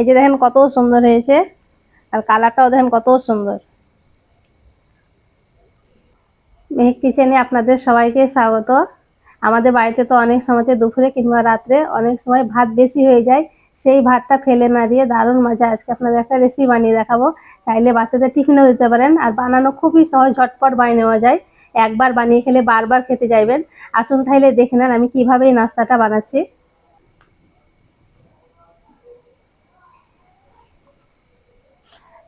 এই যে দেখেন কত সুন্দর হয়েছে। আর কালারটাও দেখেন কত সুন্দর। মেহেক কিচেনে আপনাদের সবাইকে স্বাগত। আমাদের বাড়িতে তো অনেক সময়তে দুপুরে কিংবা রাত্রে অনেক সময় ভাত বেশি হয়ে যায়। সেই ভাতটা ফেলে না দিয়ে দারুণ মজা। আজকে আপনাদের একটা রেসিপি বানিয়ে দেখাবো। চাইলে বাচ্চাদের টিফিনও দিতে পারেন। আর বানানো খুবই সহজ, ঝটপট বানিয়ে নেওয়া যায়। একবার বানিয়ে খেলে বারবার খেতে যাইবেন আসুন তাহলে দেখে নেন আমি কীভাবে এই নাস্তাটা বানাচ্ছি।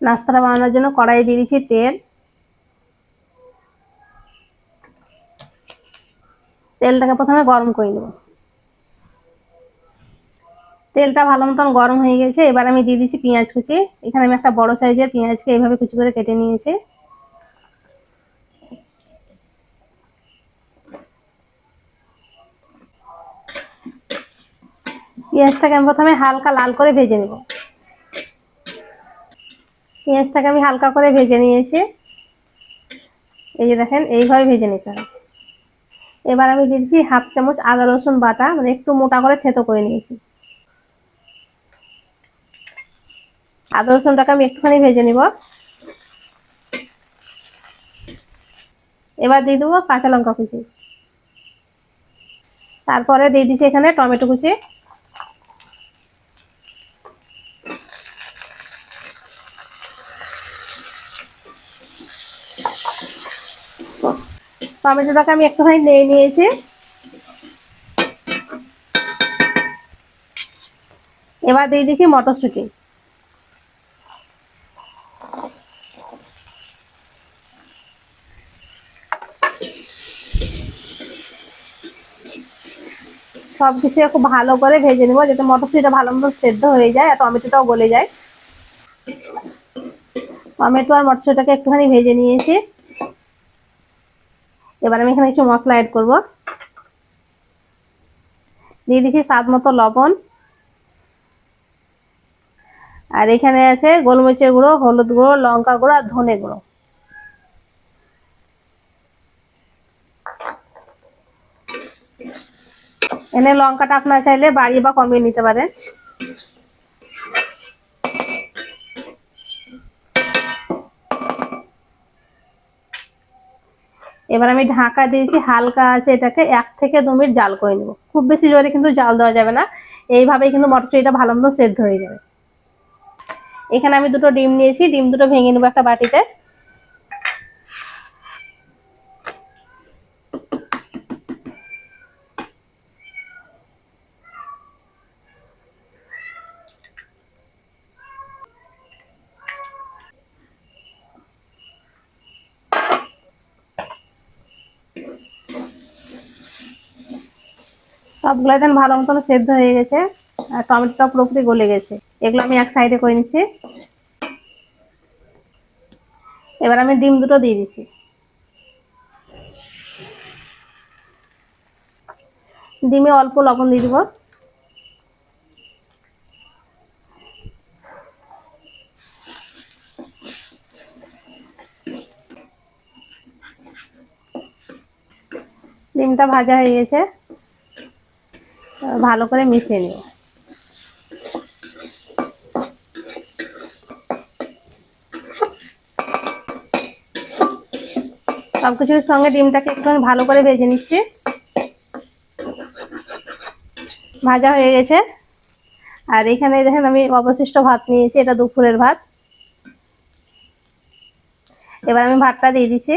নাস্তাটা বানানোর জন্য কড়াই দিয়ে দিচ্ছি তেল। তেলটাকে প্রথমে গরম করে নেব। তেলটা ভালো মতন গরম হয়ে গেছে, এবার আমি দিয়ে দিচ্ছি পেঁয়াজ কুচি। এখানে আমি একটা বড় সাইজের পেঁয়াজকে এইভাবে কুচি করে কেটে নিয়েছি। পেঁয়াজটাকে আমি প্রথমে হালকা লাল করে ভেজে নেব। পেঁয়াজটাকে আমি হালকা করে ভেজে নিয়েছি। এই যে দেখেন, এইভাবে ভেজে নিতে হবে। এবার আমি দিচ্ছি হাফ চামচ আদা, রসুন বাটা মানে একটু মোটা করে থেতো করে নিয়েছি। আদা, রসুনটাকে আমি একটুখানি ভেজে নিব। এবার দিয়ে দেবো কাঁচা লঙ্কা কুচি। তারপরে দিয়ে দিচ্ছি এখানে টমেটো কুচি। টমেটোটাকে আমি একটুখানি নিয়ে নিয়েছি। এবার দিয়ে দিচ্ছি মটরশুঁটি। সব কিছু খুব ভালো করে ভেজে নেব, যাতে মটরশুঁটিটা ভালো মতো সেদ্ধ হয়ে যায় আর টমেটোটাও গলে যায়। টমেটো আর মটরশুঁটিটাকে একটুখানি ভেজে নিয়েছি। এবার আমি এখানে কিছু মশলা অ্যাড করব। দিয়ে দিচ্ছি স্বাদ মতো লবণ। আর এখানে আছে গোলমরিচের গুঁড়ো, হলুদ গুঁড়ো, লঙ্কা গুঁড়ো আর ধনে গুঁড়ো। এনে লঙ্কাটা আপনার চাইলে বাড়িয়ে বা কমিয়ে নিতে পারেন। এবার আমি ঢাকা দিয়েছি, হালকা আছে এটাকে, এক থেকে দু মিনিট জাল করে নেব। খুব বেশি জোরে কিন্তু জাল দেওয়া যাবে না। এইভাবেই কিন্তু মটরশুঁটিটা ভালো মতো সেদ্ধ হয়ে যাবে। এখানে আমি দুটো ডিম নিয়েছি, ডিম দুটো ভেঙে নেব একটা বাটিতে। সবগুলো দেন ভালো মতন সেদ্ধ হয়ে গেছে, আর টমেটোটা পুরোপুরি গলে গেছে। এগুলো আমি এক সাইডে করে নিচ্ছি। এবার আমি ডিম দুটো দিয়ে দিচ্ছি। ডিমে অল্প লবণ দিয়ে দিব। ডিমটা ভাজা হয়ে গেছে। ভালো করে মিশিয়ে নিব সব কিছুর সঙ্গে ডিমটাকে একটু ভালো করে ভেজে নিচ্ছি। ভাজা হয়ে গেছে। আর এখানে দেখেন আমি অবশিষ্ট ভাত নিয়েছি, এটা দুপুরের ভাত। এবার আমি ভাতটা দিয়ে দিচ্ছি।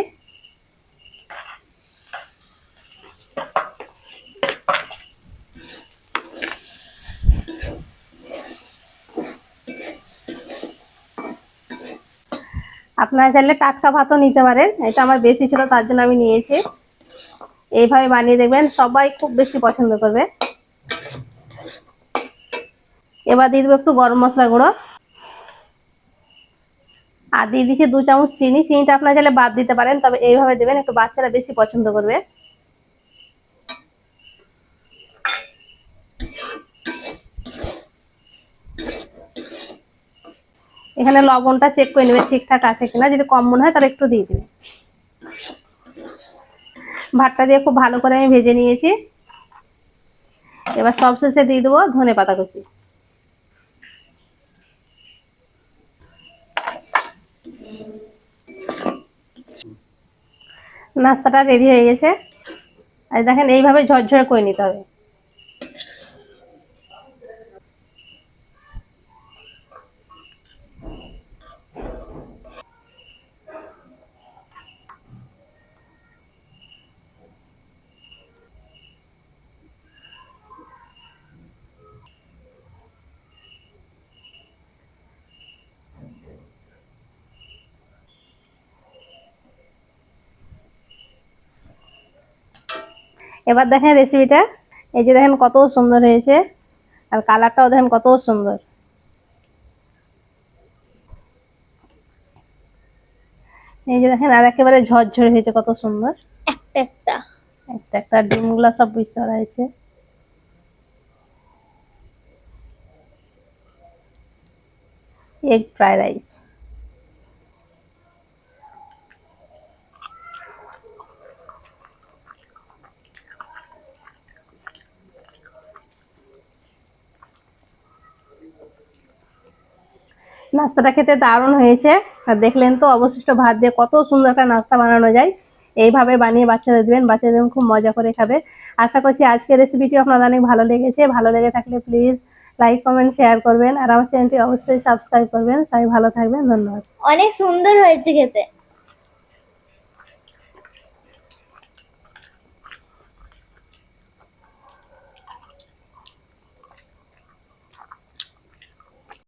আপনারা চাইলে টাটকা ভাতও নিতে পারেন। এটা আমার বেশি ছিল, তার জন্য আমি নিয়েছি। এইভাবে বানিয়ে দেখবেন, সবাই খুব বেশি পছন্দ করবে। এবার দিয়ে দেবো একটু গরম মশলা গুঁড়ো। আর দিয়ে দিচ্ছি দু চামচ চিনি। চিনিটা আপনারা চাইলে বাদ দিতে পারেন, তবে এইভাবে দেবেন, একটু বাচ্চারা বেশি পছন্দ করবে। এখানে লবণটা চেক করে নেবে ঠিকঠাক আছে কিনা। যদি কম মনে হয় তাহলে একটু দিয়ে দেবে। ভাতটা দিয়ে খুব ভালো করে আমি ভেজে নিয়েছি। এবার সবশেষে দিয়ে দেবো ধনে পাতা কুচি। নাস্তাটা রেডি হয়ে গেছে। আর দেখেন এইভাবে ঝরঝরে করে নিতে হবে। এবার দেখেন রেসিপিটা এই যে দেখেন কত সুন্দর হয়েছে। আর কালারটাও দেখেন কত সুন্দর। এই যে দেখেন আর একেবারে ঝরঝরে হয়েছে কত সুন্দর। একটা একটা। একটা একটা ডিমগুলো সব বুঝতে পারা হয়েছে। এগ ফ্রাইড রাইস নাস্তাটা খেতে দারুণ হয়েছে। আর দেখলেন তো অবশিষ্ট ভাত দিয়ে কত সুন্দর একটা নাস্তা বানানো যায়। এইভাবে বানিয়ে বাচ্চাদের দেবেন, বাচ্চাদের খুব মজা করে খাবে। আশা করছি আজকের রেসিপিটি আপনাদের অনেক ভালো লেগেছে। ভালো লেগে থাকলে প্লিজ লাইক কমেন্ট শেয়ার করবেন। আর আমার চ্যানেলটি অবশ্যই সাবস্ক্রাইব করবেন। সবাই ভালো থাকবেন। ধন্যবাদ। অনেক সুন্দর হয়েছে খেতে।